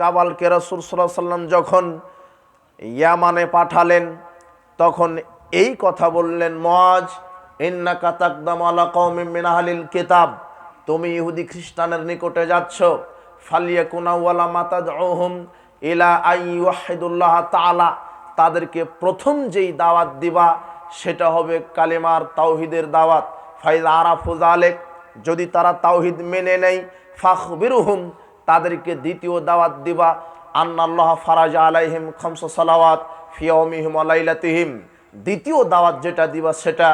জাবালকে রসুল সাল্লাম যখন ইয়ামানে পাঠালেন, তখন এই কথা বললেন মজ ইন্না কাতাকদাম আলা কওমিন মিন আহলিল কিতাব। তুমি ইহুদি খ্রিস্টানের নিকটে যাচ্ছ। ফালিয়াকুনা ওয়ালা মাতাদউহুম ইলা আই ওয়াহিদুল্লাহ তাআলা। তাদেরকে প্রথম যেই দাওয়াত দিবা, সেটা হবে কালেমার তাওহিদের দাওয়াত। ফাইজ আরাফু জালেক যদি তারা তাওহিদ মেনে নেয়, ফাখবিরুহুম তাদেরকে দ্বিতীয় দাওয়াত দিবা। আন্নাল্লাহ ফারাজা আলাইহিম খামস সালাওয়াত ফিয়মিহিম আলাইলাতিহিম দ্বিতীয় দাওয়াত যেটা দিবা সেটা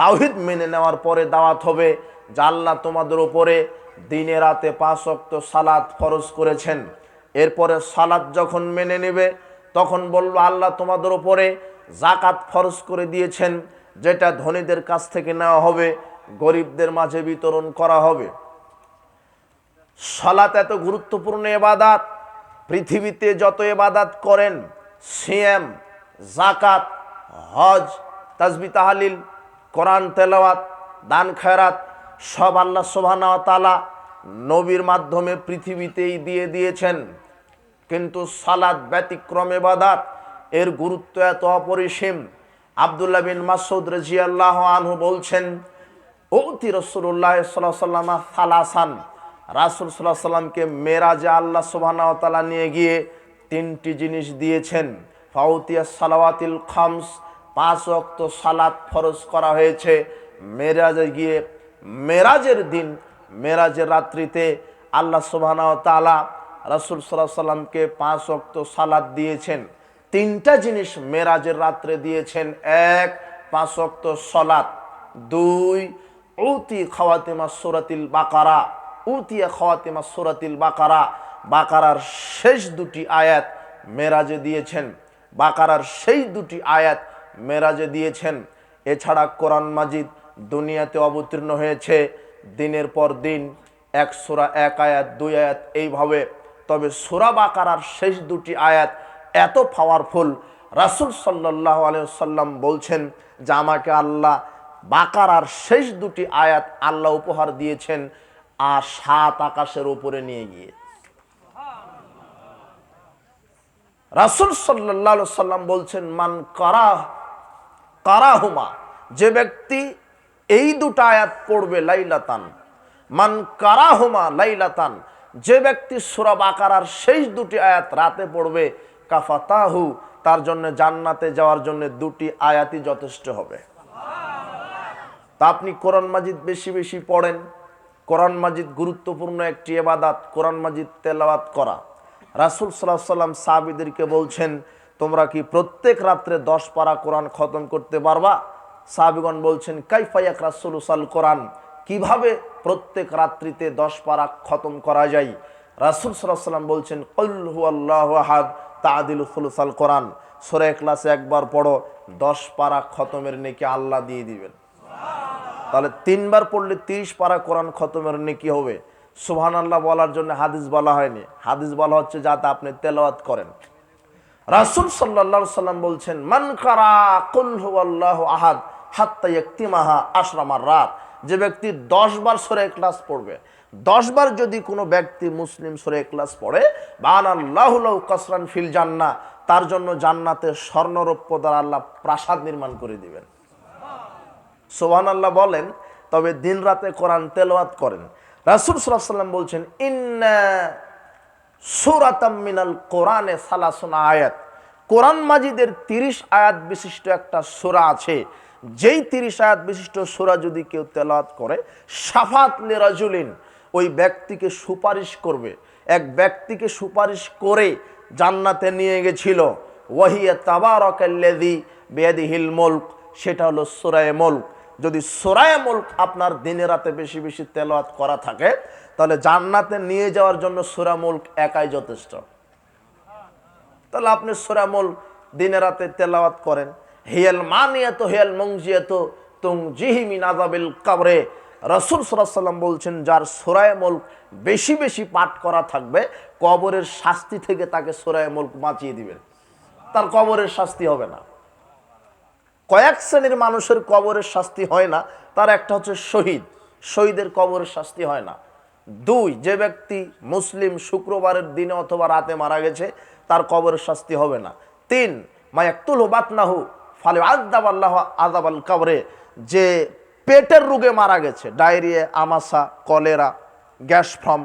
তাওহিদ মেনে নেওয়ার পরে দাওয়াত হবে, যে আল্লাহ তোমাদের উপরে দিনে রাতে পাঁচ অক্ত সালাত ফরজ করেছেন। এরপরে সালাত যখন মেনে নেবে, তখন বলব আল্লাহ তোমাদের উপরে জাকাত ফরজ করে দিয়েছেন, যেটা ধনীদের কাছ থেকে নেওয়া হবে, গরিবদের মাঝে বিতরণ করা হবে। সলাত এত গুরুত্বপূর্ণ এবাদাত, পৃথিবীতে যত এবাদাত করেন সিএম জাকাত হজ তাজবি তাহালিল, কোরআন তেলাওয়াত, দান খেরাত সব আল্লাহ সোভানা তালা নবীর মাধ্যমে পৃথিবীতেই দিয়ে দিয়েছেন। কিন্তু সালাদ ব্যতিক্রম এবাদাত, এর গুরুত্ব এত অপরিসীম। আবদুল্লাহ বিন মাসুদ রাজিয়াল্লাহ আনহু বলছেন ওতি রসুল্লাহ সাল্লাহ সাল্লামা সালাসান রাসুল সাল্লাহ সাল্লামকে মেরাজে আল্লাহ সুবাহতালা নিয়ে গিয়ে তিনটি জিনিস দিয়েছেন। ফাউতিয়া সালাওয়াতিল খামস, পাঁচ অক্ত সালাত ফরজ করা হয়েছে। মেরাজে গিয়ে মেরাজের দিন, মেরাজের রাত্রিতে আল্লাহ সুবাহ তালা রাসুল সাল্লাহ সাল্লামকে পাঁচ অক্ত সালাদ দিয়েছেন। তিনটা জিনিস মেরাজের রাত্রে দিয়েছেন। এক, পাঁচ অক্ত সলাত। দুই, উতি খাওয়াতেমা সুরাতিল বাকারা। উতিয়া খাওয়াতেমা সুরাতিল বাকারা। বাকারার শেষ দুটি আয়াত মেরাজে দিয়েছেন। বাকারার সেই দুটি আয়াত মেরাজে দিয়েছেন। এছাড়া কোরআন মাজিদ দুনিয়াতে অবতীর্ণ হয়েছে। দিনের পর দিন এক সুরা, এক আয়াত, দুই আয়াত এইভাবে। তবে সুরা বাকারার শেষ দুটি আয়াত এত পাওয়ারফুল রাসুল সাল্লাহ আলিয়াল্লাম বলছেন যে, আমাকে আল্লাহ বাকারার শেষ দুটি আয়াত আল্লাহ উপহার দিয়েছেন। আর সাত আকাশের উপরে নিয়ে গিয়ে। রাসুল সাল্লাহ সাল্লাম বলছেন, মান কারা কারাহুমা, যে ব্যক্তি এই দুটো আয়াত পড়বে লাইলাতান, মান কারাহুমা লাইলাতান, যে ব্যক্তি সুরাব আকারার শেষ দুটি আয়াত রাতে পড়বে, কাফাতাহু, তার জন্য জান্নাতে যাওয়ার জন্য দুটি আয়াতই যথেষ্ট হবে। তা আপনি কোরআন মাজিদ বেশি বেশি পড়েন। কোরআন মাজিদ গুরুত্বপূর্ণ একটি এবাদাত, কোরআন মাজিদ তেলাওয়াত করা। রাসুল সাল্লাহ সাল্লাম সাহাবিদেরকে বলছেন, তোমরা কি প্রত্যেক রাত্রে দশ পারা কোরআন খতম করতে পারবা? সাহাবিগণ বলছেন কাইফাইয়াক রাসুল সাল কোরআন? কীভাবে প্রত্যেক রাত্রিতে দশ পারা খতম করা যায়? রাসুল সাল্লাম বলছেন কল্লু আল্লাহ আহাদ তাদিল খুলসাল কোরআন। সোরে ক্লাসে একবার পড়ো, দশ পারা খতমের নেকি আল্লাহ দিয়ে দিবেন। তাহলে তিনবার পড়লে তিরিশ পারা কোরআন খতমের নেকি হবে? সুবহান আল্লাহ বলার জন্য হাদিস বলা হয়নি। হাদিস বলা হচ্ছে যাতে আপনি তেলাওয়াত করেন। রাসুল সাল্লাহ সাল্লাম বলছেন, মান কারা কুল্হু আল্লাহ আহাদ হাত্তা ইক্তিমাহা আশরামার রাত যে ব্যক্তি দশ বার সরে ক্লাস পড়বে দশ বার যদি কোনো ব্যক্তি মুসলিম সরে ক্লাস পড়ে বান আল্লাহ কাসরান ফিল জান্না তার জন্য জান্নাতে স্বর্ণরৌপ্য দ্বারা আল্লাহ প্রাসাদ নির্মাণ করে দিবেন। সোহান আল্লাহ বলেন, তবে দিন রাতে কোরআন তেলাওয়াত করেন। রাসুল সাল্লাম বলছেন, ইন্না সুরাতাম মিনাল কোরআনে সালাসুন আয়াত। কোরআন মাজিদের তিরিশ আয়াত বিশিষ্ট একটা সুরা আছে। যেই তিরিশ আয়াত বিশিষ্ট সুরা যদি কেউ তেলাওয়াত করে সাফাত লিরাজুলিন, ওই ব্যক্তিকে সুপারিশ করবে। এক ব্যক্তিকে সুপারিশ করে জান্নাতে নিয়ে গেছিল। ওয়াহিয়া তাবারকাল্লাযী বিয়াদিহিল মুলক, সেটা হলো সুরায়ে মুলক। যদি সোরায় মুলক আপনার দিনে রাতে বেশি বেশি তেলাওয়াত করা থাকে, তাহলে জান্নাতে নিয়ে যাওয়ার জন্য সুরা মুলক একাই যথেষ্ট। তাহলে আপনি সোরা মুলক দিনে রাতে তেলাওয়াত করেন। হিয়াল মানিয়াত, হিয়াল মংজিয়াত তুং জিহিমিন আজাবিল কাবরে। রসুল সাল্লাম বলছেন, যার সোরায় মুলক বেশি বেশি পাঠ করা থাকবে, কবরের শাস্তি থেকে তাকে সোরায় মুলক বাঁচিয়ে দিবেন তার কবরের শাস্তি হবে না। কয়েক শ্রেণির মানুষের কবরের শাস্তি হয় না, তার একটা হচ্ছে শহীদ। শহীদের কবরের শাস্তি হয় না। দুই, যে ব্যক্তি মুসলিম শুক্রবারের দিনে অথবা রাতে মারা গেছে, তার কবরের শাস্তি হবে না। তিন মায়াক্তুল বাতনাহু ফালে আদাব আল্লাহ আদাব আল কবরে, যে পেটের রোগে মারা গেছে, ডায়রিয়া, আমাশা, কলেরা, গ্যাস ফর্ম,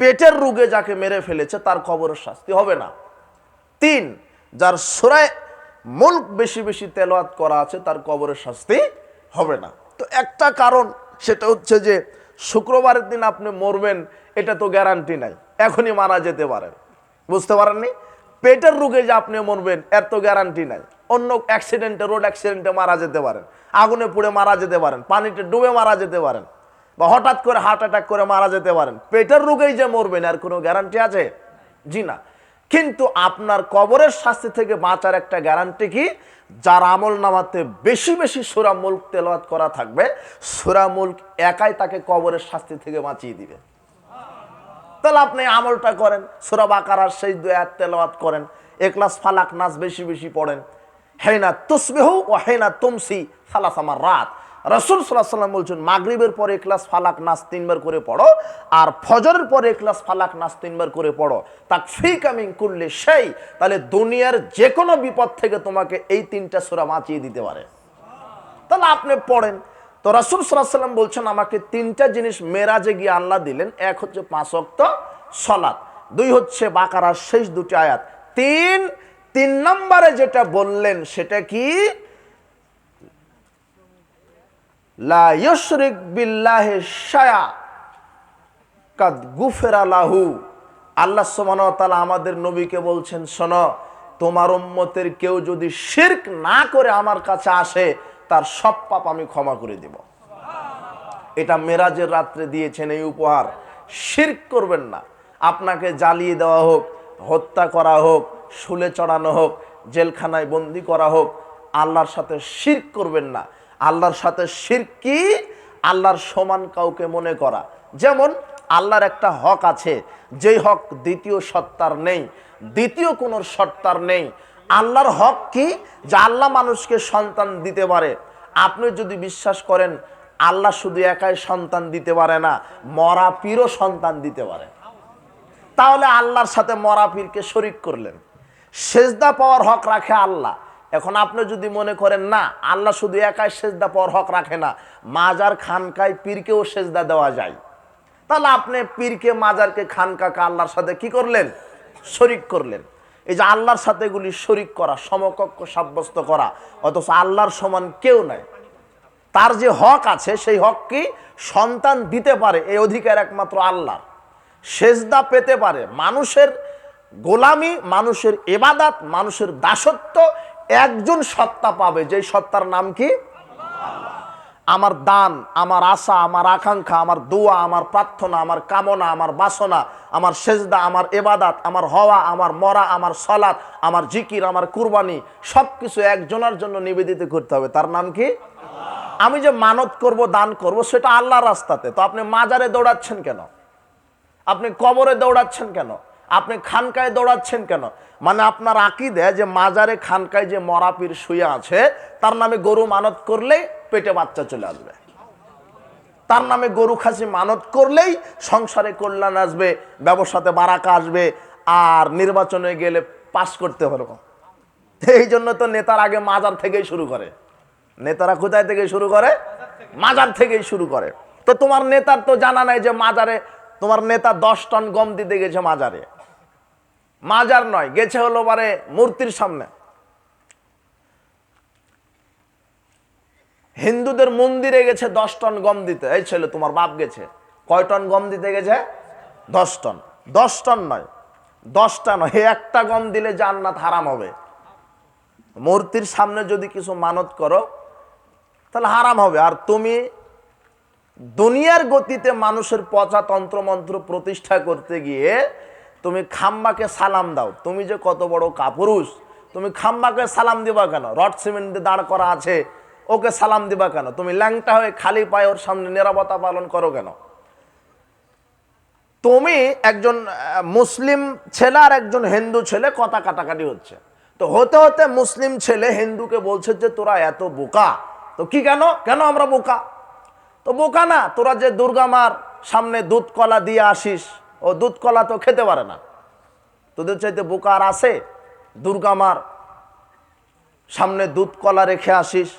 পেটের রোগে যাকে মেরে ফেলেছে, তার কবরের শাস্তি হবে না। তিন, যার সুরায় মুল্ক বেশি বেশি তেলাওয়াত করা আছে, তার কবরের শাস্তি হবে না। তো একটা কারণ, সেটা হচ্ছে যে শুক্রবারের দিন আপনি মরবেন, এটা তো গ্যারান্টি নাই। এখনই মারা যেতে পারেন। বুঝতে পারেননি? পেটের রোগে যে আপনি মরবেন, এর তো গ্যারান্টি নাই। অন্য অ্যাক্সিডেন্টে রোড অ্যাক্সিডেন্টে মারা যেতে পারেন। আগুনে পুড়ে মারা যেতে পারেন। পানিতে ডুবে মারা যেতে পারেন। বা হঠাৎ করে হার্ট অ্যাটাক করে মারা যেতে পারেন। পেটের রোগেই যে মরবেন আর কোনো গ্যারান্টি আছে? জি না। কিন্তু আপনার কবরের শাস্তি থেকে বাঁচার একটা গ্যারান্টি কি? যার আমল নামাতে বেশি বেশি সুরা মুল্ক তেলাওয়াত করা থাকবে, সুরা মুল্ক একাই তাকে কবরের শাস্তি থেকে বাঁচিয়ে দিবে। তাহলে আপনি আমলটা করেন, সুরা বাকারার সেই দু আয়াত তেলাওয়াত করেন একলাস ফালাক নাচ বেশি বেশি পড়েন। হেনা তুসবেহু ও হেনা তুমসি সালাস আমার রাত রসুল সাল্লাহ সাল্লাম বলছেন, মাগরিবের পরে ক্লাস ফালাক নাচ তিনবার করে পড়ো আর ফজরের পরে ক্লাস ফালাক নাচ তিনবার করে পড়ো। তা ফি কামিং করলে সেই তাহলে দুনিয়ার যে কোনো বিপদ থেকে তোমাকে এই তিনটা সুরা বাঁচিয়ে দিতে পারে। তাহলে আপনি পড়েন। তো রাসুল সাল্লাহ সাল্লাম বলছেন, আমাকে তিনটা জিনিস মেরাজে গিয়ে আল্লাহ দিলেন। এক হচ্ছে পাঁচ অক্ত সলাৎ, দুই হচ্ছে বাকারার শেষ দুটি আয়াত। তিন তিন নম্বরে যেটা বললেন সেটা কি? লা ইউশরিক বিল্লাহি শায়া, কাদ গুফেরা লাহু। আল্লাহ ওয়া তাআলা আমাদের নবীকে বলছেন, শোনো, তোমার উম্মতের কেউ যদি শিরক না করে আমার কাছে আসে, তার সব পাপ আমি ক্ষমা করে দেব। এটা মেরাজের রাত্রে দিয়েছেন এই উপহার। শিরক করবেন না। আপনাকে জ্বালিয়ে দেওয়া হোক, হত্যা করা হোক, শুলে চড়ানো হোক, জেলখানায় বন্দি করা হোক, আল্লাহর সাথে শিরক করবেন না। আল্লাহর সাথে শিরক কি? আল্লাহর সমান কাউকে মনে করা। যেমন, আল্লাহর একটা হক আছে, যেই হক দ্বিতীয় সত্তার নেই, দ্বিতীয় কোনো সত্তার নেই। আল্লাহর হক কি? যে আল্লাহ মানুষকে সন্তান দিতে পারে। আপনি যদি বিশ্বাস করেন, আল্লাহ শুধু একাই সন্তান দিতে পারে না, মরা পীরও সন্তান দিতে পারে। তাহলে আল্লাহর সাথে মরা পীরকে শরিক করলেন। সেজদা পাওয়ার হক রাখে আল্লাহ। এখন আপনি যদি মনে করেন, না, আল্লাহ শুধু একাই সেজদা পর হক রাখে না, মাজার খানকায় পীরকেও সেজদা দেওয়া যায়। তাহলে আপনি পীরকে, মাজারকে, খানকাকে আল্লাহর সাথে কি করলেন? শরিক করলেন। এই যে আল্লাহর সাথে এগুলি শরিক করা, সমকক্ষ, সাব্যস্ত করা, অথচ আল্লাহর সমান কেউ নাই। তার যে হক আছে, সেই হক কি? সন্তান দিতে পারে, এই অধিকার একমাত্র আল্লাহর। সেজদা পেতে পারে মানুষের গোলামি, মানুষের এবাদাত, মানুষের দাসত্ব একজন সত্তা পাবে, যেই সত্তার নাম কি? আমার দান, আমার আশা, আমার আকাঙ্ক্ষা, আমার দোয়া, আমার প্রার্থনা, আমার কামনা, আমার বাসনা, আমার সেজদা, আমার এবাদাত আমার হওয়া, আমার মরা, আমার সলাৎ আমার জিকির, আমার কুরবানি সব কিছু একজনের জন্য নিবেদিত করতে হবে। তার নাম কি? আমি যে মানত করব, দান করব, সেটা আল্লাহর রাস্তাতে। তো আপনি মাজারে দৌড়াচ্ছেন কেন? আপনি কবরে দৌড়াচ্ছেন কেন? আপনি খানকায় দৌড়াচ্ছেন কেন? মানে আপনার আকিদে যে মাজারে খানকায় যে মরাপির শুয়ে আছে, তার নামে গরু মানত করলেই পেটে বাচ্চা চলে আসবে। তার নামে গরু খাসি মানত করলেই সংসারে কল্যাণ আসবে, ব্যবসাতে বারাকা আসবে, আর নির্বাচনে গেলে পাস করতে পারব এই জন্য তো নেতার আগে মাজার থেকেই শুরু করে। নেতারা কোথায় থেকে শুরু করে? মাজার থেকেই শুরু করে। তো তোমার নেতার তো জানা নাই যে মাজারে তোমার নেতা দশ টন গম দিতে গেছে মাজারে। মাজার নয়, গেছে হলো বারে মূর্তির সামনে। হিন্দুদের মন্দিরে গেছে দশ টন গম দিতে। এই ছেলে, তোমার বাপ গেছে। কয় টন গম দিতে গেছে? দশ টন। দশ টন নয়, দশটা নয়। একটা গম দিলে জান্নাত হারাম হবে। মূর্তির সামনে যদি কিছু মানত করো, তাহলে হারাম হবে। আর তুমি দুনিয়ার গতিতে মানুষের পচা তন্ত্রমন্ত্র প্রতিষ্ঠা করতে গিয়ে তুমি খাম্বাকে সালাম দাও। তুমি যে কত বড় কাপুরুষ, তুমি খাম্বাকে সালাম দিবা কেন? রড সিমেন্ট দাঁড় করা আছে, ওকে সালাম দিবা কেন? তুমি ল্যাংটা হয়ে খালি পায়ে ওর সামনে নিরাপত্তা পালন করো কেন? তুমি একজন মুসলিম ছেলে আর একজন হিন্দু ছেলে কথা কাটাকাটি হচ্ছে। তো হতে হতে মুসলিম ছেলে হিন্দুকে বলছে যে, তোরা এত বোকা। তো কি কেন? কেন আমরা বোকা? তো বোকা না, তোরা যে দুর্গা মার সামনে দুধ কলা দিয়ে আসিস, ও দুধ কলা তো খেতে পারে না। তোদের চাইতে বোকার আছে? দুর্গামার সামনে দুধ কলা রেখে আসিস,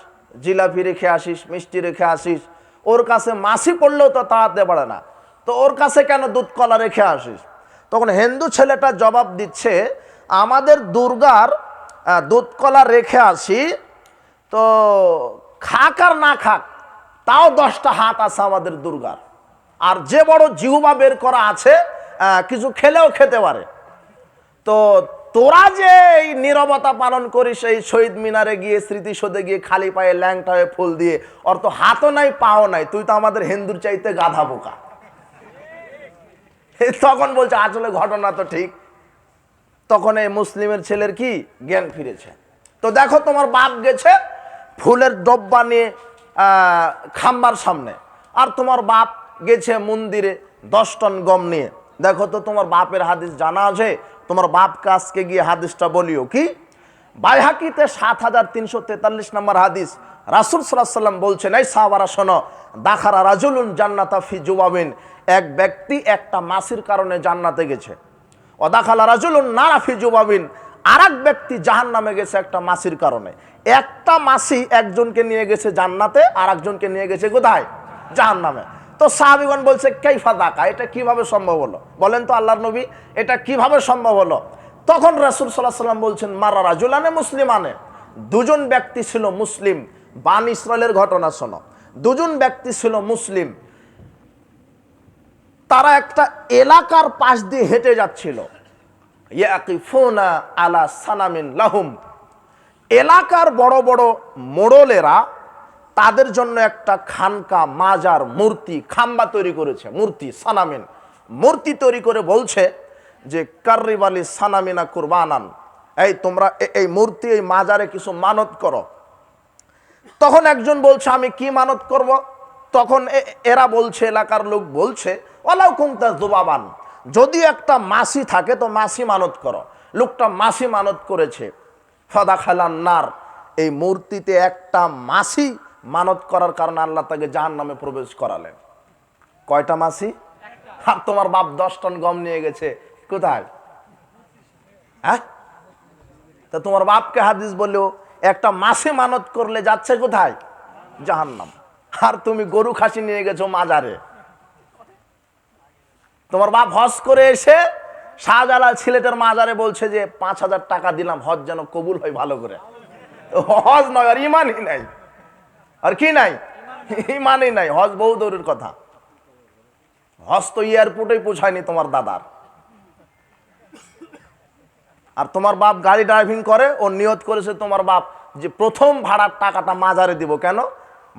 জিলাপি রেখে আসিস, মিষ্টি রেখে আসিস, ওর কাছে মাসি পড়লেও তো তাড়াতে পারে না। তো ওর কাছে কেন দুধ কলা রেখে আসিস? তখন হিন্দু ছেলেটা জবাব দিচ্ছে, আমাদের দুর্গার দুধ কলা রেখে আসি, তো খাক আর না খাক তাও দশটা হাত আছে আমাদের দুর্গার। আর যে বড় জিহুবা বের করা আছে কিছু খেলেও খেতে পারে। তো তোরা যে এই নীরবতা পালন করিস, এই শহীদ মিনারে গিয়ে, স্মৃতিসৌধে গিয়ে খালি পায়ে ল্যাংটা হয়ে ফুল দিয়ে তো হাতও নাই, পাও নাই, তুই তো আমাদের হিন্দুর চাইতে গাধা বোকা। তখন বলছে, আসলে ঘটনা তো ঠিক। তখন এই মুসলিমের ছেলের কি? জ্ঞান ফিরেছে। তো দেখো তোমার বাপ গেছে, ফুলের ডব্বা নিয়ে খাম্বার সামনে। আর তোমার বাপ গেছে মন্দিরে দশ টন গম নিয়ে। দেখো তো তোমার বাপের হাদিস জানা আছে? তোমার বাপ আজকে গিয়ে হাদিসটা বলিও। কি? বাইহাকিতে সাত হাজার তিনশো তেতাল্লিশ নম্বর হাদিস। রাসুল সাল্লাম বলছেন, এই সাহাবারা, শোনো, দাখারা রাজুলুন জান্নাতা ফি জুবাবিন। এক ব্যক্তি একটা মাসির কারণে জান্নাতে গেছে। অদাখালা রাজুলুন নারাফি জুবাবিন। আর ব্যক্তি জাহান নামে গেছে একটা মাসির কারণে। একটা মাসি একজনকে নিয়ে গেছে জান্নাতে আর একজনকে নিয়ে গেছে কোথায়? জাহান নামে তো সাহাবিগণ বলছে, কেইফা দাকা? এটা কীভাবে সম্ভব হলো? বলেন তো আল্লাহর নবী, এটা কীভাবে সম্ভব হলো? তখন রাসুল সাল্লাহ সাল্লাম বলছেন, মারা রাজুলানে মুসলিমানে। দুজন ব্যক্তি ছিল মুসলিম। বান ইসরায়েলের ঘটনা শোনো। দুজন ব্যক্তি ছিল মুসলিম। তারা একটা এলাকার পাশ দিয়ে হেঁটে যাচ্ছিল। আলা সানামিন লাহুম। এলাকার বড় বড় মোড়লেরা তাদের জন্য একটা খানকা, মাজার, মূর্তি, খাম্বা তৈরি করেছে। মূর্তি, সানামিন। মূর্তি তৈরি করে বলছে যে কার্রিব আলী সানামিনা কুরবানান। এই, তোমরা এই মূর্তি, এই মাজারে কিছু মানত করো। তখন একজন বলছে, আমি কি মানত করব? তখন এরা বলছে, এলাকার লোক বলছে ওলাও কুমতা জুবাবান। যদি একটা মাসি থাকে, তো মাসি মানত করো। লোকটা মাসি মানত করেছে। ফাদা খালান নার। এই মূর্তিতে একটা মাসি মানত করার কারণে আল্লাহ তাকে জাহান নামে প্রবেশ করালেন। কয়টা মাসি? আর তোমার বাপ দশ টন গম নিয়ে গেছে। কোথায়? হ্যাঁ? তা তোমার বাপকে হাদিস বললেও একটা মাসে মানত করলে যাচ্ছে কোথায়? জাহান্নাম। আর তুমি গরু খাসি নিয়ে গেছো মাজারে। তোমার বাপ হজ করে এসে শাহজালাল সিলেটের মাজারে বলছে যে পাঁচ হাজার টাকা দিলাম, হজ যেন কবুল হয় ভালো করে। হজ নয়, আর ইমানই নাই। আর কি নাই? ইমানই নাই, হজ বহু দূরের কথা। হজ তো এয়ারপোর্টেই পৌঁছায়নি তোমার দাদার। আর তোমার বাপ গাড়ি ড্রাইভিং করে, ও নিয়ত করেছে তোমার বাপ যে প্রথম ভাড়ার টাকাটা মাজারে দিব। কেন?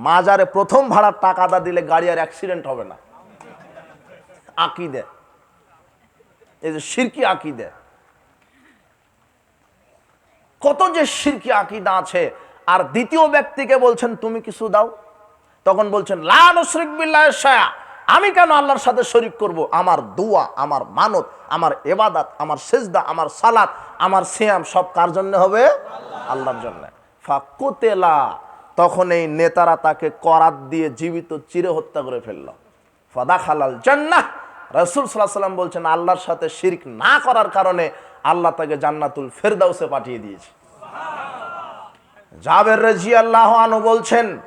মাজারে প্রথম ভাড়ার টাকাটা দিলে গাড়ি আর অ্যাক্সিডেন্ট হবে না। আকিদে। এই যে সিরকি আকিদে। কত যে সিরকি আকিদা আছে, আর দ্বিতীয় ব্যক্তিকে বলছেন, তুমি কিছু দাও? তখন বলছেন লানুশরিক আমি কেন আল্লাহর সাথে শরিক করব? আমার দোয়া, আমার মানত, আমার এবাদাত আমার সেজদা, আমার সালাত, আমার সিয়াম সব কার জন্য হবে? আল্লাহর জন্য। ফাকুতেলা তখন এই নেতারা তাকে করাত দিয়ে জীবিত চিরে হত্যা করে ফেলল। ফাদা খালাল জান্নাহ। রসুল সাল্লাহ সাল্লাম বলছেন, আল্লাহর সাথে শিরক না করার কারণে আল্লাহ তাকে জান্নাতুল ফেরদাউসে পাঠিয়ে দিয়েছে। জাবের রাজি আল্লাহ আনু বলছেন,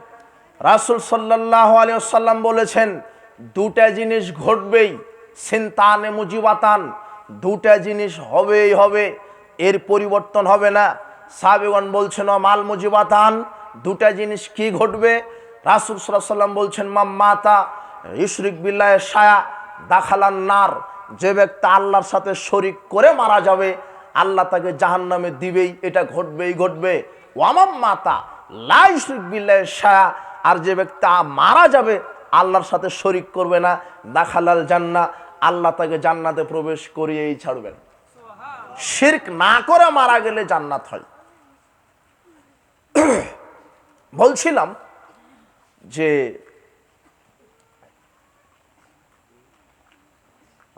রাসুল সাল্লাহ আলিয়াল্লাম বলেছেন, দুটা জিনিস ঘটবেই, সিনতানে মুজিবাতান দুটা জিনিস হবেই হবে, এর পরিবর্তন হবে না। সাবেগন বলছেন "ও মাল মুজিবাতান, দুটা জিনিস কি ঘটবে? রাসুল সাল্লাহ সাল্লাম বলছেন মাম মাতা ইশরিক বিল্লাহ সায়া দাখালান নার। যে ব্যক্তি আল্লাহর সাথে শরিক করে মারা যাবে, আল্লাহ তাকে জাহান নামে দিবেই, এটা ঘটবেই ঘটবে। ওয়ামাম মাতা লাইশরিক বিল্লাহ সায়া আর যে ব্যক্তি মারা যাবে, আল্লাহর সাথে শরিক করবে না, দাখালাল জান্না আল্লাহ তাকে জান্নাতে প্রবেশ করিয়েই ছাড়বেন। শিরক না করে মারা গেলে জান্নাত হয়। বলছিলাম যে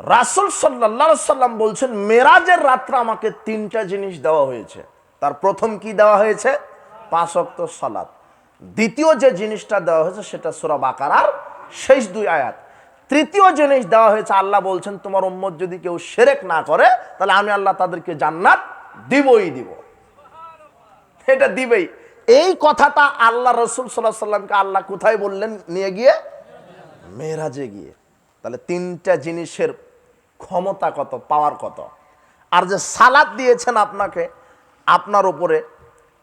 রাসুল সাল্লাহ সাল্লাম বলছেন, মেরাজের রাত্রে আমাকে তিনটা জিনিস দেওয়া হয়েছে। তার প্রথম কি দেওয়া হয়েছে? পাঁচ অক্ত সালাত। দ্বিতীয় যে জিনিসটা দেওয়া হয়েছে সেটা সুরা বাকারার শেষ দুই আয়াত। তৃতীয় জিনিস দেওয়া হয়েছে, আল্লাহ বলছেন, তোমার উম্মত যদি কেউ সেরেক না করে, তাহলে আমি আল্লাহ তাদেরকে জান্নাত দিবই দিব। এটা দিবেই। এই কথাটা আল্লাহ রসুল সাল্লাহ সাল্লামকে আল্লাহ কোথায় বললেন? নিয়ে গিয়ে মেয়েরাজে গিয়ে। তাহলে তিনটা জিনিসের ক্ষমতা কত পাওয়ার কত? আর যে সালাদ দিয়েছেন আপনাকে, আপনার উপরে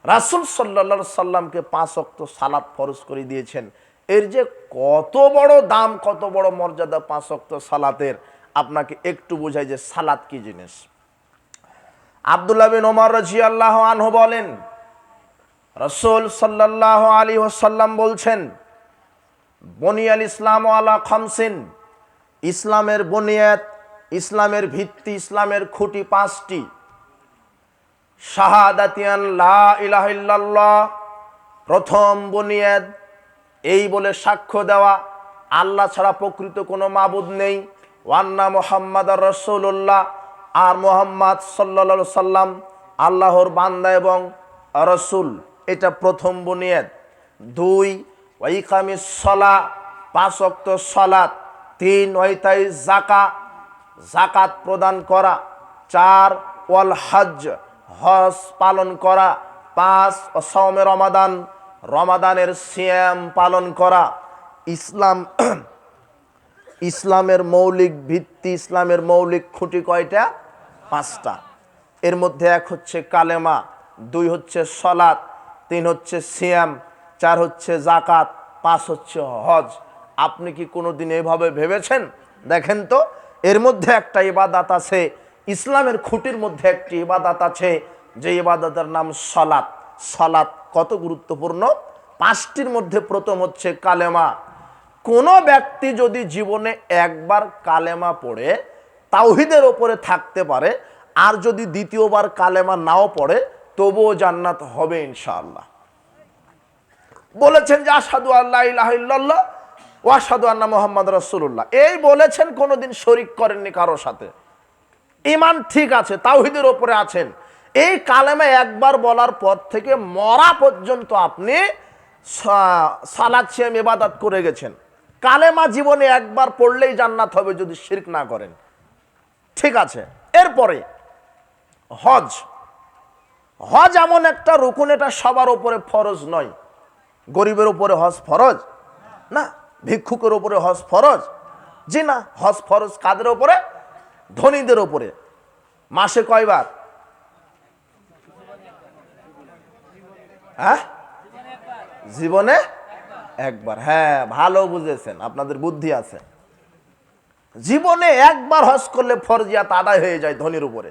রাসুল সাল্লা সাল্লামকে পাঁচ অক্ত সালাদ ফরজ করে দিয়েছেন। এর যে কত বড় দাম, কত বড় মর্যাদা পাঁচ অক্ত সালাতের, আপনাকে একটু বোঝায় যে সালাদ কি জিনিস। আবদুল্লাহ বিন ওমর রাজি আল্লাহ আনহু বলেন, রসুল সাল্লাহ আলী ওসাল্লাম বলছেন বনিয়াল ইসলাম আলা খামসিন, ইসলামের বনিয়াত ইসলামের ভিত্তি, ইসলামের খুঁটি পাঁচটি। শাহাদাতিয়ান লা প্রথম বুনিয়াদ, এই বলে সাক্ষ্য দেওয়া, আল্লাহ ছাড়া প্রকৃত কোনো মাবুদ নেই। ওয়ান্না মোহাম্মদ রসুল্লাহ আর মোহাম্মদ সাল্লা সাল্লাম আল্লাহর বান্দা এবং রসুল, এটা প্রথম বুনিয়াদ। দুই ওয়াইকামি সলা পাঁচ অক্ত সলাত। তিন ওয়াইতাই জাকা জাকাত প্রদান করা, চার, ওয়াল হজ হজ পালন করা, পাঁচ সৌমে রমাদান, রমাদানের সিয়াম পালন করা। ইসলাম, ইসলামের মৌলিক ভিত্তি, ইসলামের মৌলিক খুঁটি কয়টা? পাঁচটা। এর মধ্যে এক হচ্ছে কালেমা, দুই হচ্ছে সলাৎ, তিন হচ্ছে সিয়াম, চার হচ্ছে জাকাত পাঁচ হচ্ছে হজ। আপনি কি কোনো দিন এভাবে ভেবেছেন? দেখেন তো এর মধ্যে একটা ইবাদাত আছে, ইসলামের খুঁটির মধ্যে একটি ইবাদাত আছে, যে ইবাদাতের নাম সলাৎ সলাৎ কত গুরুত্বপূর্ণ? পাঁচটির মধ্যে প্রথম হচ্ছে কালেমা। কোনো ব্যক্তি যদি জীবনে একবার কালেমা পড়ে, তাওহিদের ওপরে থাকতে পারে, আর যদি দ্বিতীয়বার কালেমা নাও পড়ে, তবুও জান্নাত হবে ইনশাআল্লাহ। বলেছেন যে আসাদু আল্লাহ ইলাহিল্লাহ ওয়াসাদু আন্না মোহাম্মদ রসুল্লাহ এই বলেছেন, কোনোদিন শরিক করেননি কারোর সাথে। ইমান ঠিক আছে, তাওহিদের ওপরে আছেন। এই কালেমা একবার বলার পর থেকে মরা পর্যন্ত আপনি সালাদ সিয়াম, ইবাদত করে গেছেন। কালেমা জীবনে একবার পড়লেই জান্নাত হবে যদি শিরক না করেন। ঠিক আছে, এরপরে হজ। হজ এমন একটা রুকুন, এটা সবার উপরে ফরজ নয়। গরিবের উপরে হজ ফরজ? না ভিক্ষুকের ওপরে হজ ফরজ? জি না, হজ ফরজ কাদের ওপরে ধনীদের ওপরে মাসে কয়বার? হ্যাঁ? জীবনে একবার। হ্যাঁ ভালো বুঝেছেন, আপনাদের বুদ্ধি আছে। জীবনে একবার হজ করলে ফরজিয়াত আদায় হয়ে যায় ধনির উপরে।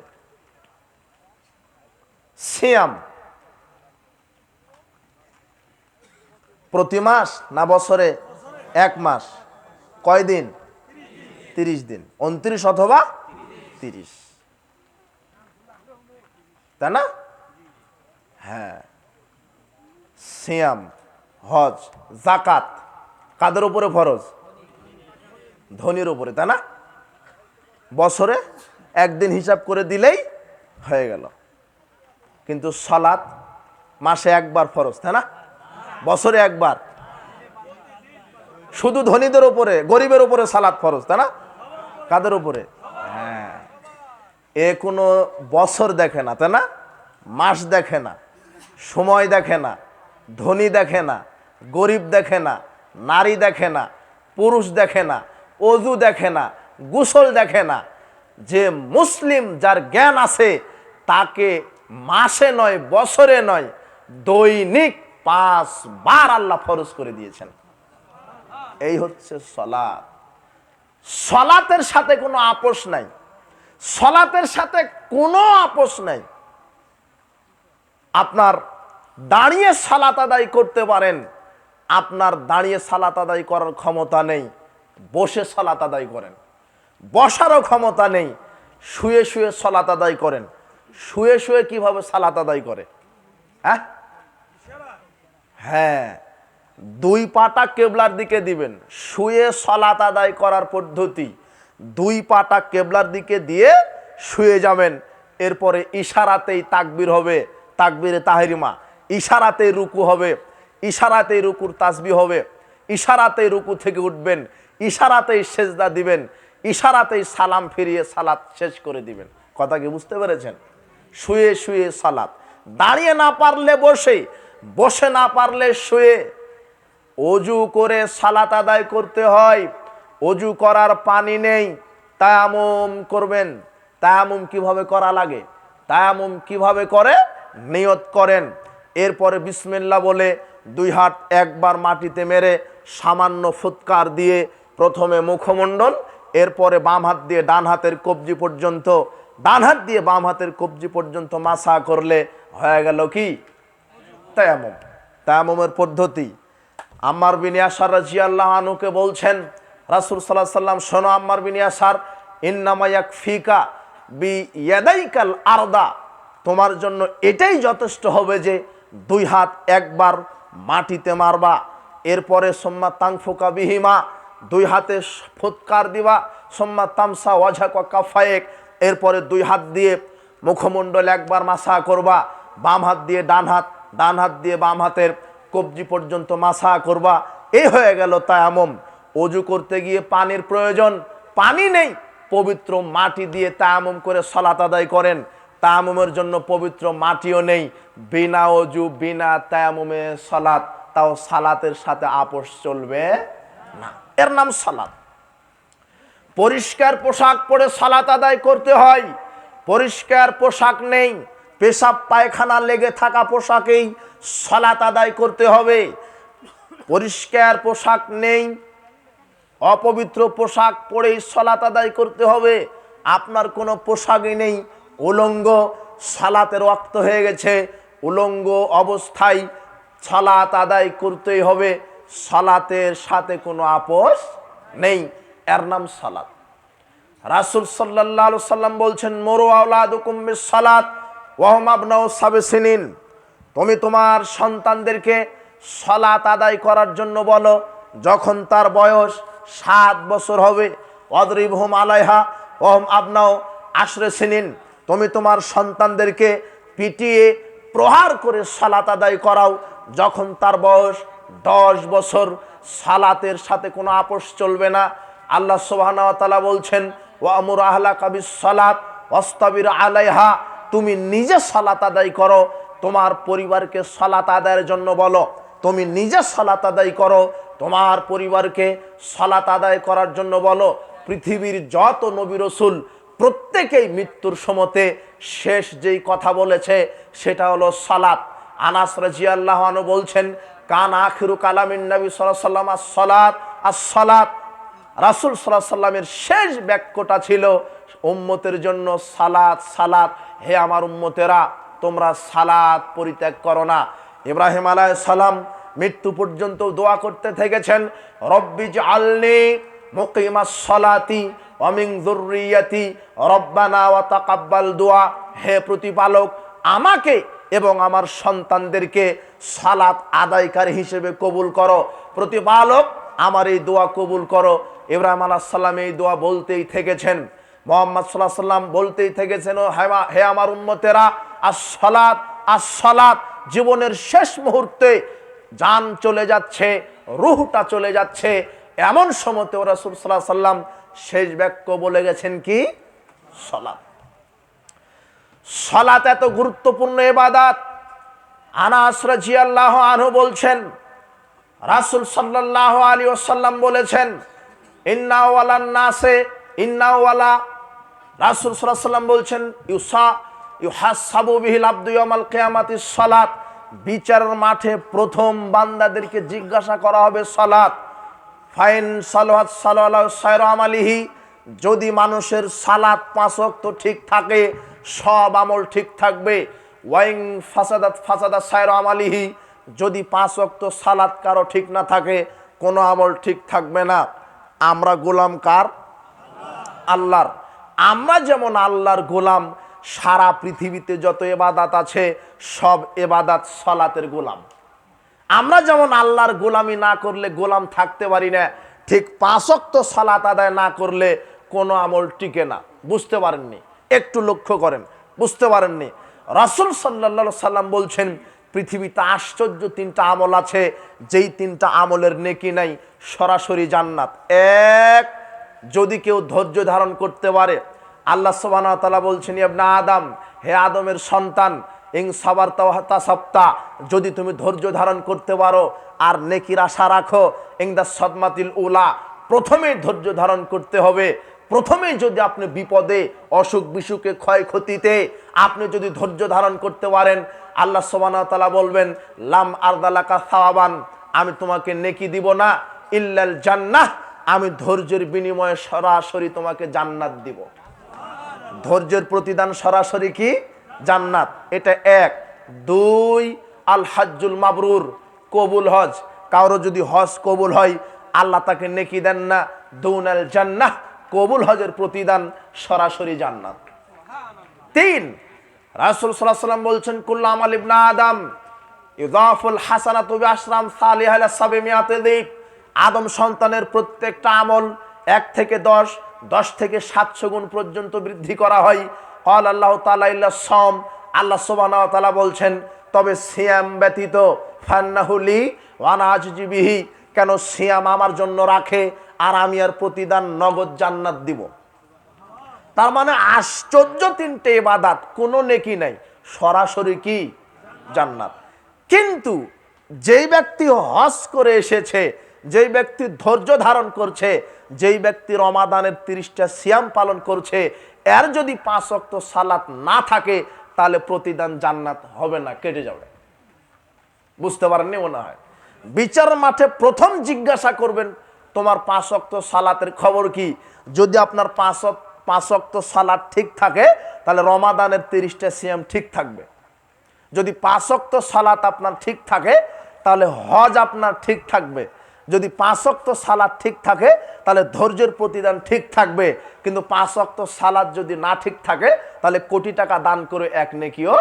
সিয়াম। প্রতি মাস না বছরে এক মাস। কয় দিন? তিরিশ দিন। উনত্রিশ অথবা তিরিশ। তাই না? হ্যাঁ। সিয়াম, হজ জাকাত কাদের উপরে ফরজ? ধনির উপরে, তাই না? বছরে একদিন হিসাব করে দিলেই হয়ে গেল। কিন্তু সলাৎ মাসে একবার ফরজ, তাই না? বছরে একবার। শুধু ধনীদের উপরে, গরিবের উপরে সালাদ ফরজ, তাই না? কাদের উপরে? হ্যাঁ। এ কোনো বছর দেখে না, তাই না? মাস দেখে না, সময় দেখে না, ধনী দেখে না, গরিব দেখে না, নারী দেখে না, পুরুষ দেখে না, অজু দেখে না, গুসল দেখে না। যে মুসলিম যার জ্ঞান আছে, তাকে মাসে নয়, বছরে নয়, দৈনিক পাঁচ বার আল্লাহ ফরজ করে দিয়েছেন। এই হচ্ছে সলাৎ। সলাতের সাথে কোনো আপোষ নাই। সলাতের সাথে কোনো আপোষ নাই। আপনার দাঁড়িয়ে সালাত আদায় করতে পারেন। আপনার দাঁড়িয়ে সালাত আদায় করার ক্ষমতা নেই। বসে সালাত আদায় করেন। বসারও ক্ষমতা নেই। শুয়ে শুয়ে সালাত আদায় করেন। শুয়ে শুয়ে কীভাবে সালাত আদায় করে? হ্যাঁ? হ্যাঁ। দুই পাটা কেবলার দিকে দিবেন। শুয়ে সলাত আদায় করার পদ্ধতি। দুই পাটা কেবলার দিকে দিয়ে শুয়ে যাবেন। এরপরে ইশারাতেই তাকবির হবে। তাকবিরে তাহেরিমা। ইশারাতেই রুকু হবে। ইশারাতেই রুকুর তাসবি হবে। ইশারাতেই রুকু থেকে উঠবেন। ইশারাতেই সেজদা দিবেন। ইশারাতেই সালাম ফিরিয়ে সালাত শেষ করে দিবেন। কথা কি বুঝতে পেরেছেন? শুয়ে শুয়ে সালাত। দাঁড়িয়ে না পারলে বসে বসে না পারলে শুয়ে অজু করে সালাত আদায় করতে হয়। অজু করার পানি নেই। তায়ামুম করবেন। তায়ামুম কীভাবে করা লাগে? তায়ামুম কীভাবে করে? নিয়ত করেন। এরপরে বিসমিল্লা বলে দুই হাত একবার মাটিতে মেরে সামান্য ফুৎকার দিয়ে প্রথমে মুখমণ্ডল, এরপরে বাম হাত দিয়ে ডান হাতের কবজি পর্যন্ত। ডান হাত দিয়ে বাম হাতের কবজি পর্যন্ত মাসা করলে হয়ে গেল কি? তায়ামুম। তায়ামুমের পদ্ধতি। আম্মার বিনিয়াসার রাজি আল্লাহ আনুকে বলছেন, রাসুল সাল্লাহ সাল্লাম শোনো আম্মার বিনিয়াসার ইন্নামায়াক ফিকা বি ইয়াদাইকাল আরদা, তোমার জন্য এটাই যথেষ্ট হবে যে দুই হাত একবার মাটিতে মারবা, এরপরে সোম্মা তাংফুকা বিহিমা, দুই হাতে ফুৎকার দিবা, সোম্মা তামসা ওয়াঝাক কাফায়েক, এরপরে দুই হাত দিয়ে মুখমণ্ডল একবার মাসা করবা, বাম হাত দিয়ে ডান হাত ডান হাত দিয়ে বাম হাতের কবজি পর্যন্ত মাসা করবা। এই হয়ে গেল তায়ামম অজু করতে গিয়ে পানির প্রয়োজন। পানি নেই। পবিত্র মাটি দিয়ে তায়ামম করে সলাত আদায় করেন। তায়ামমের জন্য পবিত্র মাটিও নেই। বিনা অজু, বিনা তায়ামমে সলাত। তাও সালাতের সাথে আপোষ চলবে না। এর নাম সালাত। পরিষ্কার পোশাক পরে সালাত আদায় করতে হয়। পরিষ্কার পোশাক নেই। পেশাব পায়খানা লেগে থাকা পোশাকেই সালাত আদায় করতে হবে। পরিষ্কার পোশাক নেই, অপবিত্র পোশাক পরেই সলাত আদায় করতে হবে। আপনার কোনো পোশাকই নেই। উলঙ্গ সালাতের রক্ত হয়ে গেছে। উলঙ্গ অবস্থায় সালাত আদায় করতেই হবে। সালাতের সাথে কোনো আপোষ নেই। এর নাম সালাত। রাসুল সাল্লাহ সাল্লাম বলছেন, মোরো আউলাদুকুম্বে সালাত ওয়াহমাবনাও সাবেসিনিন। তুমি তোমার সন্তানদেরকে সলাত আদায় করার জন্য বলো, যখন তার বয়স সাত বছর হবে অদরিব হোম আলাইহা ওহম আবনাও আশ্রে সিনিন, তুমি তোমার সন্তানদেরকে পিটিয়ে প্রহার করে সালাত আদায় করাও, যখন তার বয়স দশ বছর, সালাতের সাথে কোনো আপোষ চলবে না। আল্লাহ সুবাহ বলছেন ও আমর আহলা কাবিস সালাত অস্তাবির আলাইহা, তুমি নিজে সালাত আদায় করো তোমার পরিবারকে সলাত আদায়ের জন্য বলো। তুমি নিজে সলাত আদায় করো। তোমার পরিবারকে সলাত আদায় করার জন্য বলো। পৃথিবীর যত নবী রসুল, প্রত্যেকেই মৃত্যুর সমতে শেষ যেই কথা বলেছে, সেটা হলো সালাত। আনাস রাজিয়াল্লাহ আনু বলছেন, কান আখিরু কালামিন নবী সাল্লাম আর সলাত আর সলাত রাসুল সাল্লাহ সাল্লামের শেষ বাক্যটা ছিল, উম্মতের জন্য সালাত সালাত। হে আমার উম্মতেরা তোমরা সালাত পরিত্যাগ করো না। ইব্রাহিম আলাহ সালাম মৃত্যু পর্যন্ত দোয়া করতে থেকেছেন, রব্বি আলনি মুকিমা সলাতি অমিং জুরিয়াতি রব্বানা ওয়া তাকাব্বাল দোয়া, হে প্রতিপালক, আমাকে এবং আমার সন্তানদেরকে সালাত আদায়কারী হিসেবে কবুল করো। প্রতিপালক, আমার এই দোয়া কবুল করো। ইব্রাহিম আলাহ সাল্লাম এই দোয়া বলতেই থেকেছেন। মোহাম্মদ সাল্লাহ সাল্লাম বলতেই থেকেছেন, ও হে আমার উম্মতেরা আসলাত আসলাত জীবনের শেষ মুহূর্তে যান চলে যাচ্ছে, রুহটা চলে যাচ্ছে। এমন সময়তে ওরা সাল্লাহ সাল্লাম শেষ বাক্য বলে গেছেন কি? সলাত। সলাত এত গুরুত্বপূর্ণ এবাদাত আনাস রাজিয়াল্লাহ আনহু বলছেন, রাসুল সাল্লাহ আলী ওসাল্লাম বলেছেন ইন্নাওয়ালান নাসে ইন্নাওয়ালা রাসুল সাল্লাম বলছেন, ইউসা ইউহাসাবু বিহিল আব্দু ইয়ামাল কিয়ামাতি সালাত। বিচারের মাঠে প্রথম বান্দাদেরকে জিজ্ঞাসা করা হবে সালাত। ফাইন সালোহাত সালোয়াল সায়র আমালিহি। যদি মানুষের সালাত পাঁচ ওয়াক্ত ঠিক থাকে, সব আমল ঠিক থাকবে। ওয়াইং ফাসাদাত ফাসাদাত সায়র আমালিহি। যদি পাঁচ ওয়াক্ত সালাত কারও ঠিক না থাকে, কোনো আমল ঠিক থাকবে না। আমরা গোলাম কার? আল্লাহর। আমরা যেমন আল্লাহর গোলাম সারা পৃথিবীতে যত এবাদাত আছে, সব এবাদাত সলাতের গোলাম। আমরা যেমন আল্লাহর গোলামি না করলে গোলাম থাকতে পারি না, ঠিক পাঁচক্ত সালাত আদায় না করলে কোনো আমল টিকে না। বুঝতে পারেননি? একটু লক্ষ্য করেন। বুঝতে পারেননি? রাসুল সাল্লা সাল্লাম বলছেন, পৃথিবীতে আশ্চর্য তিনটা আমল আছে, যেই তিনটা আমলের নেকি নাই, সরাসরি জান্নাত। এক, যদি কেউ ধৈর্য ধারণ করতে পারে আল্লাহ সুবহানাহু ওয়া তাআলা বলছেন ইবনা আদম, হে আদমের সন্তান, ইং সবার তাওহাতা সপ্তা যদি তুমি ধৈর্য ধারণ করতে পারো আর নেকির আশা রাখো, ইং দা সদমাতিল উলা প্রথমে ধৈর্য ধারণ করতে হবে। প্রথমে যদি আপনি বিপদে, অসুখ বিসুখে, ক্ষয়ক্ষতিতে আপনি যদি ধৈর্য ধারণ করতে পারেন, আল্লাহ সোবানা তালা বলবেন, লাম আরদালাকা সাওয়াবান, আমি তোমাকে নেকি দিব না, ইল্লাল জান্নাহ, আমি ধৈর্যের বিনিময়ে সরাসরি তোমাকে জান্নাত দিব। ধৈর্যের প্রতিদান সরাসরি কি? জান্নাত। এটা এক। দুই, আল হাজ্জুল মাবরুর, কবুল হজ। কারও যদি হজ কবুল হয়, আল্লাহ তাকে নেকি দেন না। দৌন আল জান্নাহ। কবুল হজের প্রতিদান সরাসরি জান্নাত। তিন, রাসূল সাল্লাম বলছেন কুল্লাম আল ইবনা আদম, ইদাফুল হাসানাতু বিআশরাম সালিহা ইলা সাবিমিয়াতি দিক। আদম সন্তানের প্রত্যেকটা আমল এক থেকে দশ দশ থেকে সাতশো গুণ পর্যন্ত বৃদ্ধি করা হয়। কল আল্লাহ তালা সম আল্লাহ সোবানা তালা বলছেন, তবে সিয়াম ব্যতীত ফান্নাহুলি ওয়ানাজবিহি কেন সিয়াম আমার জন্য রাখে আর আমি আর প্রতিদান নগদ জান্নাত দিব। তার মানে আশ্চর্য তিনটে এবাদাত কোনো নেকি নাই, সরাসরি কি? জান্নাত। কিন্তু যেই ব্যক্তি হজ করে এসেছে যেই ব্যক্তি ধৈর্য ধারণ করছে, যেই ব্যক্তি রমাদানের তিরিশটা সিয়াম পালন করছে, এর যদি পাঁচ অক্ত সালাত না থাকে, তাহলে প্রতিদান জান্নাত হবে না, কেটে যাবে। বুঝতে পারেননি মনে হয়? বিচার মাঠে প্রথম জিজ্ঞাসা করবেন, তোমার পাঁচ অক্ত সালাতের খবর কি? যদি আপনার পাঁচ পাঁচ অক্ত সালাত ঠিক থাকে, তাহলে রমাদানের তিরিশটা সিএম ঠিক থাকবে। যদি পাঁচ অক্ত সালাত আপনার ঠিক থাকে, তাহলে হজ আপনার ঠিক থাকবে। যদি পাঁচ অক্ত সালাত ঠিক থাকে, তাহলে ধৈর্যের প্রতিদান ঠিক থাকবে। কিন্তু পাঁচ অক্ত সালাত যদি না ঠিক থাকে, তাহলে কোটি টাকা দান করে এক নেকিও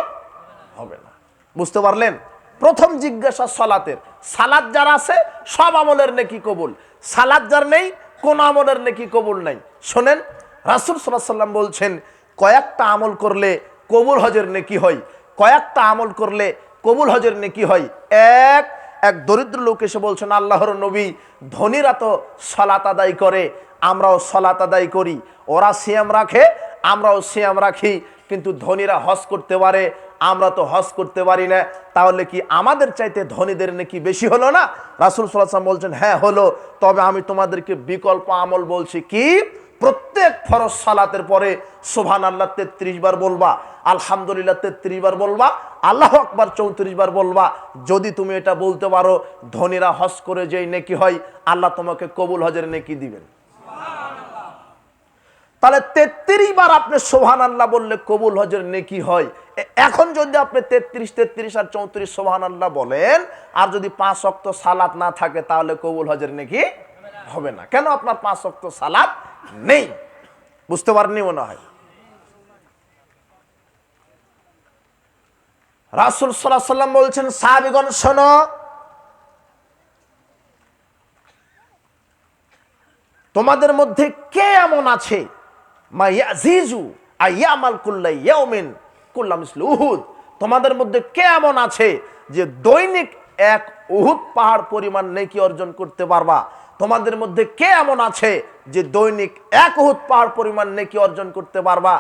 হবে না। বুঝতে পারলেন? প্রথম জিজ্ঞাসা সালাতের। সালাদ যার আছে, সব আমলের নেকি কবুল। সালাদ যার নেই, কোন আমলের নেকি কবুল নাই। শোনেন, রাসুল সাল্লাহ সাল্লাম বলছেন, কয়েকটা আমল করলে কবুল হজের নেকি হয়। কয়েকটা আমল করলে কবুল হজের নেকি হয়। এক এক দরিদ্র লোক এসে বলছেন, আল্লাহর নবী ধনীরা তো সলাত আদায় করে, আমরাও সলাত আদায় করি। ওরা সিয়াম রাখে, আমরাও সিয়াম রাখি। কিন্তু ধনীরা হজ করতে পারে, আমরা তো হজ করতে পারি না। তাহলে কি আমাদের চাইতে ধনীদের নাকি বেশি হলো না? রাসুল সাল্লাম বলছেন হ্যাঁ হলো। তবে আমি তোমাদেরকে বিকল্প আমল বলছি কি? প্রত্যেক ফরজ সালাতের পরে সোভান আল্লাহ তেত্রিশ বার বলবা, আলহামদুলিল্লাহ তেত্রিশ বার বলবা, আল্লাহ আকবার চৌত্রিশ বার বলবা। যদি তুমি এটা বলতে পারো, ধনীরা হজ করে যেই নেকি হয়, আল্লাহ তোমাকে কবুল হজের নেকি দিবেন। তাহলে তেত্রিশ বার আপনি সোহান আল্লাহ বললে কবুল হজের নেকি হয়। এখন যদি আপনি তেত্রিশ তেত্রিশ আর চৌত্রিশ সোহান আল্লাহ বলেন, আর যদি পাঁচ অক্ত সালাত না থাকে, তাহলে কবুল হজের নেকি হবে না। কেন আপনার পাঁচ অক্ত সালাত নেই। বুঝতে পারেননি মনে হয়। রাসুল সাল্লাহ সাল্লাম বলছেন, সাহাবিগণ, শোনো। তোমাদের মধ্যে কে এমন আছে? তোমাদের মধ্যে কে এমন আছে যে দৈনিক এক উহুদ পাহাড় পরিমাণ নেকি অর্জন করতে পারবা? তোমাদের মধ্যে কে এমন আছে যে দৈনিক এক হুৎ পাহাড় পরিমাণ নেকি অর্জন করতে পারবা?